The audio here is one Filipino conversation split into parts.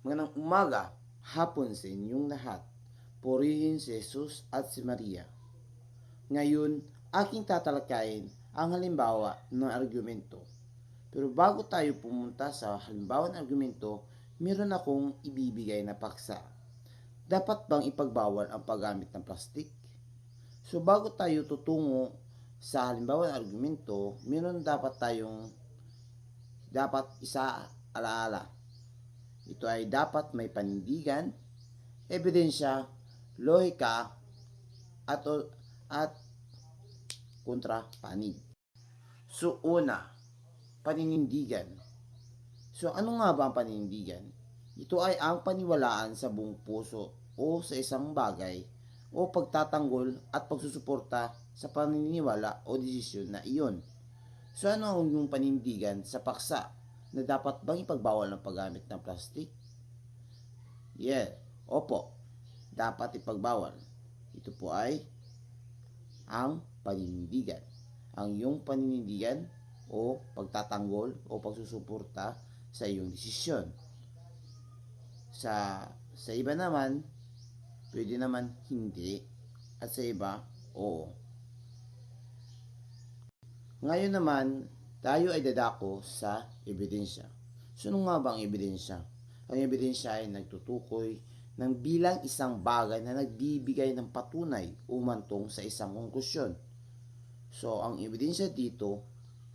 Magandang umaga, hapon sa inyong lahat. Purihin si Jesus at si Maria. Ngayon, aking tatalakayin ang halimbawa ng argumento. Pero bago tayo pumunta sa halimbawa ng argumento, meron akong ibibigay na paksa. Dapat bang ipagbawal ang paggamit ng plastik? So bago tayo tutungo sa halimbawa ng argumento, meron dapat tayong dapat isa alaala. Ito ay dapat may panindigan, ebidensya, lohika, at, at kontra panig. So, una, paninindigan. So, ano nga ba ang paninindigan? Ito ay ang paniwalaan sa buong puso o sa isang bagay o pagtatanggol at pagsusuporta sa paniniwala o desisyon na iyon. So, ano ang yung panindigan sa paksa na dapat bang ipagbawal ng paggamit ng plastic? Yeah, opo, dapat ipagbawal. Ito po ay ang paninindigan. Ang iyong paninindigan o pagtatanggol o pagsusuporta sa iyong desisyon. Sa sa iba naman, pwede naman hindi at sa iba, oo. Ngayon naman, tayo ay dadako sa ebidensya. So, ano nga ba ang ebidensya? Ang ebidensya ay nagtutukoy ng bilang isang bagay na nagbibigay ng patunay umantong sa isang konklusyon. So, ang ebidensya dito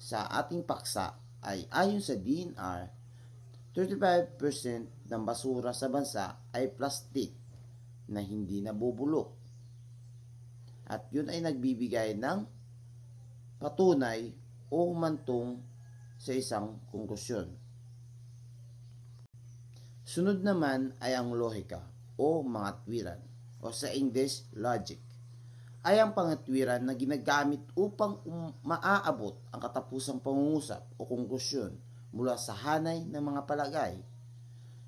sa ating paksa ay ayon sa DNR, 35% ng basura sa bansa ay plastic na hindi nabubulok. At yun ay nagbibigay ng patunay o humantong sa isang konklusyon. Sunod naman ay ang lohika o mga twiran o sa English logic ay ang pangatwiran na ginagamit upang um- maaabot ang katapusang pangungusap o konklusyon mula sa hanay ng mga palagay.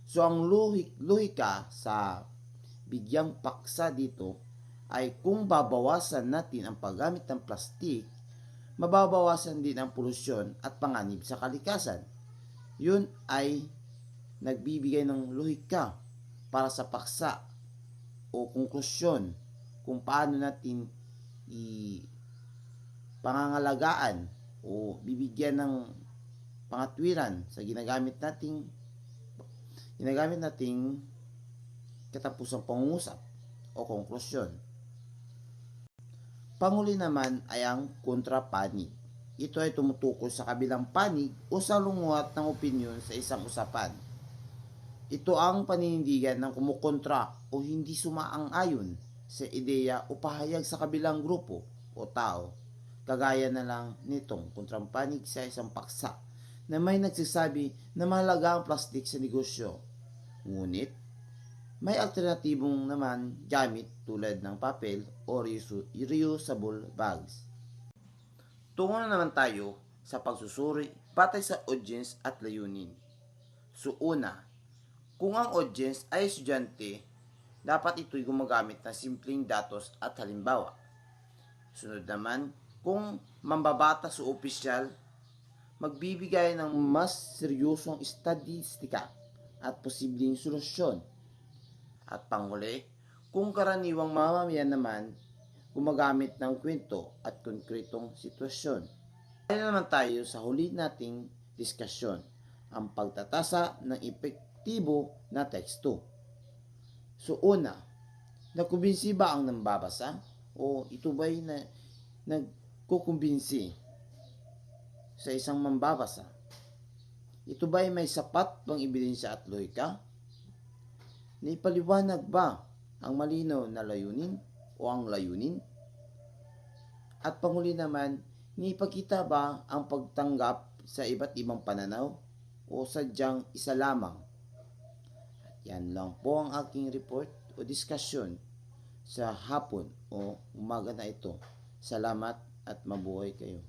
So ang lohik, lohika sa bigyang paksa dito ay kung babawasan natin ang paggamit ng plastik mababawasan din ang polusyon at panganib sa kalikasan. Yun ay nagbibigay ng lohika para sa paksa o konklusyon kung paano natin i pangangalagaan o bibigyan ng pangatwiran sa ginagamit nating ginagamit nating katapusang pangungusap o konklusyon. Panghuli naman ay ang kontrapanig. Ito ay tumutukoy sa kabilang panig o salunguat ng opinyon sa isang usapan. Ito ang paninindigan ng kumukontra o hindi sumaang-ayon sa ideya o pahayag sa kabilang grupo o tao. Kagaya na lang nitong kontrapanig sa isang paksa na may nagsasabi na mahalaga ang plastik sa negosyo. Ngunit, may alternatibong naman gamit tulad ng papel o reusa- reusable bags. Tungo na naman tayo sa pagsusuri batay sa audience at layunin. So una, kung ang audience ay estudyante, dapat ito'y gumagamit ng simpleng datos at halimbawa. Sunod naman, kung mambabatas o opisyal, magbibigay ng mas seryosong statistika at posibleng solusyon at panghuli, kung karaniwang mamamayan naman, gumagamit ng kwento at konkretong sitwasyon. Kaya naman tayo sa huli nating diskasyon, ang pagtatasa ng epektibo na teksto. So una, nakumbinsi ba ang nambabasa? O ito ba'y na, nagkukumbinsi sa isang mambabasa? Ito ba'y may sapat bang ebidensya at lohika? Naipaliwanag ba ang malinaw na layunin o ang layunin? At panghuli naman, naipakita ba ang pagtanggap sa iba't ibang pananaw o sadyang isa lamang? At yan lang po ang aking report o diskusyon sa hapon o umaga na ito. Salamat at mabuhay kayo.